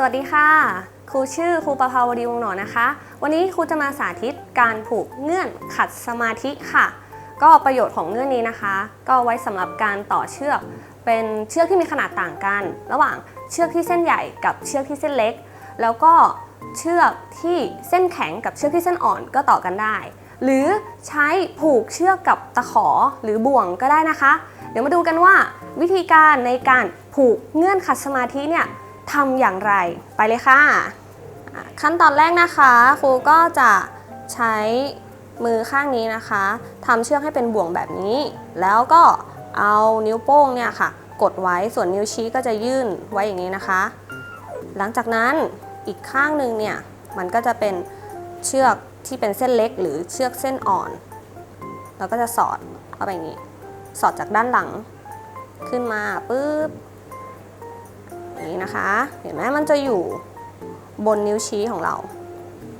สวัสดีค่ะ ครูชื่อครูประภาวดีวงหนอนะคะ วันนี้ครูจะมาสาธิตการผูกเงื่อนขัดสมาธิค่ะ ก็ประโยชน์ของเงื่อนนี้นะคะ ก็ไว้สำหรับการต่อเชือก เป็นเชือกที่มีขนาดต่างกัน ระหว่างเชือกที่เส้นใหญ่กับเชือกที่เส้นเล็ก แล้วก็เชือกที่เส้นแข็งกับเชือกที่เส้นอ่อนก็ต่อกันได้ หรือใช้ผูกเชือกกับตะขอหรือบ่วงก็ได้นะคะ เดี๋ยวมาดูกันว่าวิธีการในการผูกเงื่อนขัดสมาธิเนี่ย ทำอย่างไรไปเลยค่ะ ขั้นตอนแรกนะคะครูก็จะใช้มือข้างนี้นะคะทำเชือกให้เป็นบ่วงแบบนี้ แล้วก็เอานิ้วโป้งเนี่ยค่ะ กดไว้ส่วนนิ้วชี้ก็จะยื่นไว้อย่างนี้นะคะ หลังจากนั้นอีกข้างหนึ่งเนี่ยมันก็จะเป็นเชือกที่เป็นเส้นเล็กหรือเชือกเส้นอ่อนเราก็จะสอดเข้าไปอย่างนี้ สอดจากด้านหลังขึ้นมาปุ๊บ นี้นะคะ เห็นไหมมันจะอยู่บนนิ้วชี้ของเรา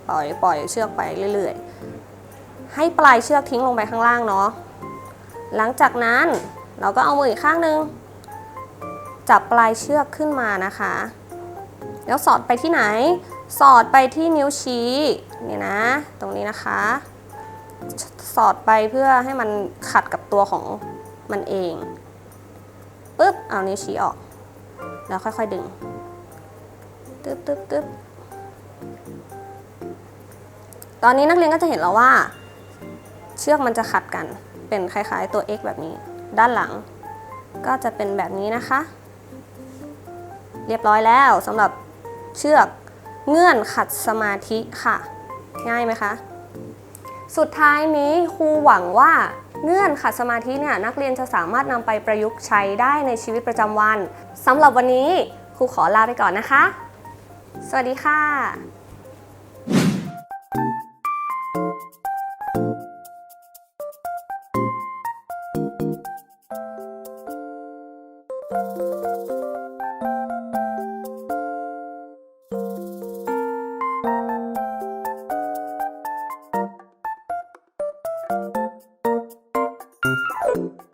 ปล่อยปล่อยเชือกไปเรื่อยๆ ให้ปลายเชือกทิ้งลงไปข้างล่างเนาะ หลังจากนั้นเราก็เอามืออีกข้างหนึง จับปลายเชือกขึ้นมานะคะ แล้วสอดไปที่ไหน สอดไปที่นิ้วชี้เนี่ยนะ ตรงนี้นะคะ สอดไปเพื่อให้มันขัดกับตัวของมันเองปุ๊บเอานิ้วชี้ออก แล้วค่อยๆดึงตึ๊บตึ๊บตึ๊บตอนนี้นักเรียนก็จะเห็นแล้วว่า เชือกมันจะขัดกันเป็นคล้ายๆตัว X แบบนี้ ด้านหลัง ก็จะเป็นแบบนี้นะคะ เรียบร้อยแล้วสำหรับเชือกเงื่อนขัดสมาธิค่ะ ง่ายไหมคะ สุดท้ายนี้ครูหวังว่า เงื่อนขัดสมาธิเนี่ยนักเรียนจะสามารถนำไปประยุกต์ใช้ได้ในชีวิตประจำวันสำหรับวันนี้ครูขอลาไปก่อนนะคะ สวัสดีค่ะ Música